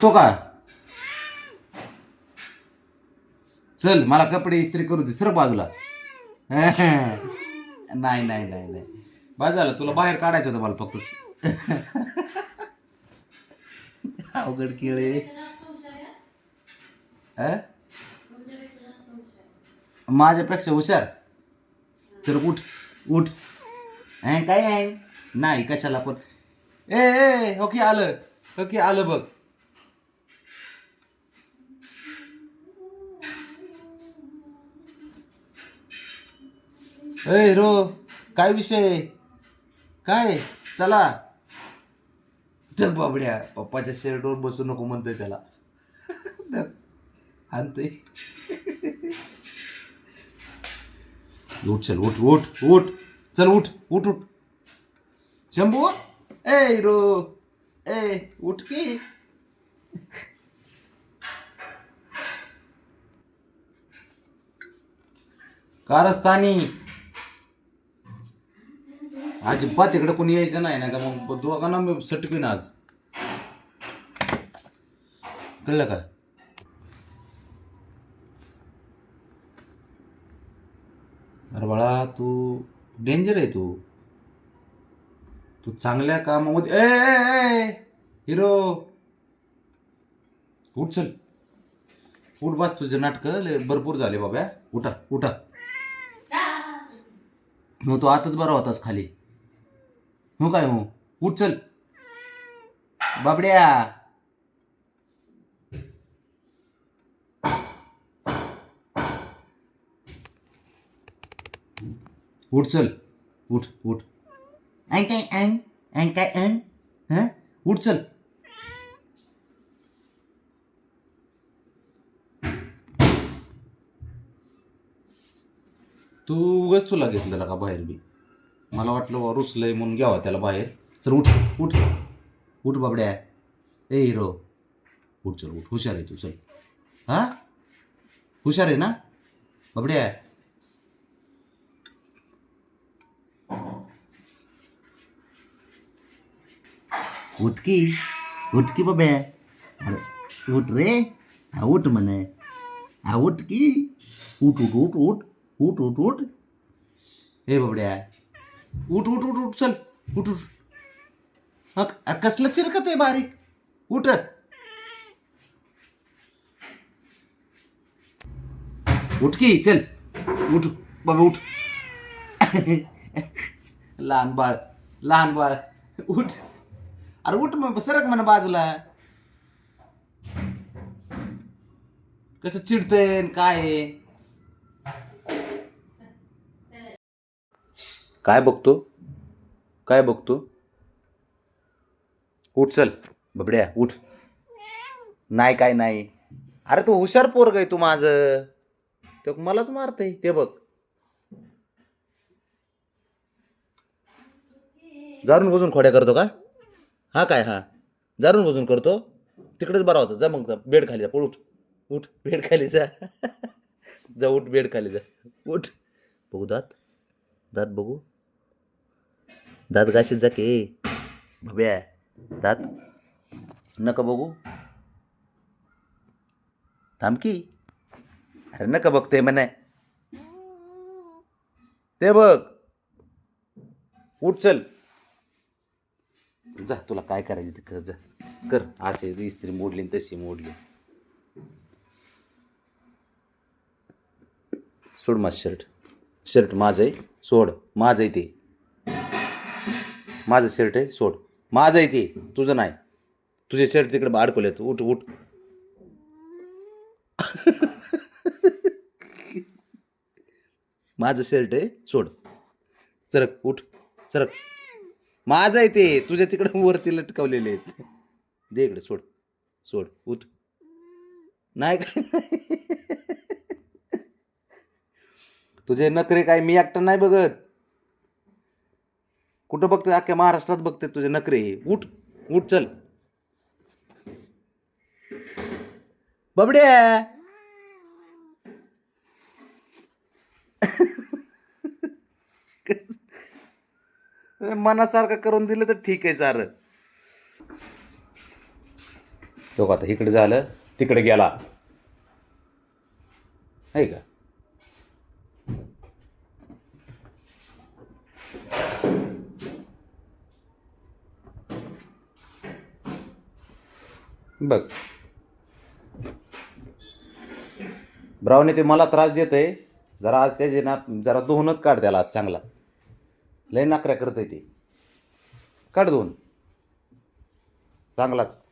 तो का चल मला कपडे इस्त्री करू दे सर बाजूला. नाही नाही नाही नाही. बस झालं तुला बाहेर काढायचं होतं मला फक्त. अवघड केले माझ्यापेक्षा हुशार? तर उठ उठ. काय आहे? नाही कशाला पण. ए ओके आलं. ओके आलं बघ. ए रो काय विषय काय? चला. तर बाबड्या पप्पाच्या शर्टवर बसू नको म्हणतोय त्याला. आणतोय. उठ चल उठ उठ उठ. चल उठ उठ उठ. शंभू ए रो ए उठ की? कारस्थानी. अजिबात इकडे कोणी यायचं नाही ना का मग दोघांना मी सटकीन आज. कळलं का? अरे बाळा तू डेंजर आहे तू. तू चांगल्या कामामध्ये ए हिरो उठ चल. उठ बस तुझे नाटकं भरपूर झाले बाबा उठा उठा. हो तो आताच बरा होतास खाली. हो काय हो उठ चल बाबड्या उठ चल उठ उठ ऐं काय ऐं ऐं काय ऐं हं उठ चल तू उगाच तुला घेतलेला का बाहेर बी मला वाटलं रुसलंय म्हणून घ्यावा त्याला बाहेर. चल उठ उठ उठ बाबड्या. ए हिरो. उठ चल उठ. हुशार आहे तू चल. हा? हुशार आहे ना? बाबड्या. उठकी उठकी बाब्या अरे उठ रे. हा उठ म्हणे. हा उठ की. उठ उठ उठ उठ उठ उठ उठ. हे बाबड्या. उठ उठ उठ उठ चल. उठ उठ. हा, कसलं चिरकत आहे बारीक? उठ. उठ की चल. उठ बाबा उठ. लहान बाळ लहान बाळ. उठ. अरे उठ मग सरक म्हणा बाजूला. कसं चिडतंय काय काय बघतो? काय बघतो? उठ चल बबड्या उठ. नाही काय नाही. अरे तू हुशार पोरग आहे तू माझं. ते मलाच मारते ते बघ. जारून बजून खोड्या करतो का? हा काय हा. जारून बजून करतो? तिकडेच बरा होता. जा मग जा. बेड खाली जा. पळ उठ. उठ. बेड खाली जा. जा उठ बेड खाली जा. उठ. बघू दात. दात बघू. दात घाशीत जा की. भव्या दात. नका बघू. थांब की. अरे नका बघते म्हणे. ते बघ. उठ चल. जा तुला काय करायचं ते कर जा. कर. असे इस्त्री मोडली न तशी मोडली. सोड माझं शर्ट शर्ट माझं आहे. सोड माझं आहे ते. माझं शर्ट आहे सोड. माझं आहे ते तुझं नाही. तुझे शर्ट तिकडे अडकवले तू उठ उठ. माझं शर्ट आहे सोड. सरक उठ सरक. माझं आहे ते तुझ्या तिकडे वरती लटकवलेले आहेत. दे इकडे सोड. सोड उठ. नाही काय? तुझे नखरे काय मी एकटा नाही बघत. कुठं बघते? अख्ख्या महाराष्ट्रात बघते तुझे नखरे उठ उठ चल. बबड्या. मनासारखं करून दिलं तर ठीक आहे सार. तो आता इकडे झालं तिकडे गेला. आहे का? बघ. ब्राऊनी ते मला त्रास देत आहे जरा आज त्याचे ना जरा दोनच काढ त्याला आज चांगला. लय नाकऱ्या करत आहे ते. काढ दोन. चांगलाच.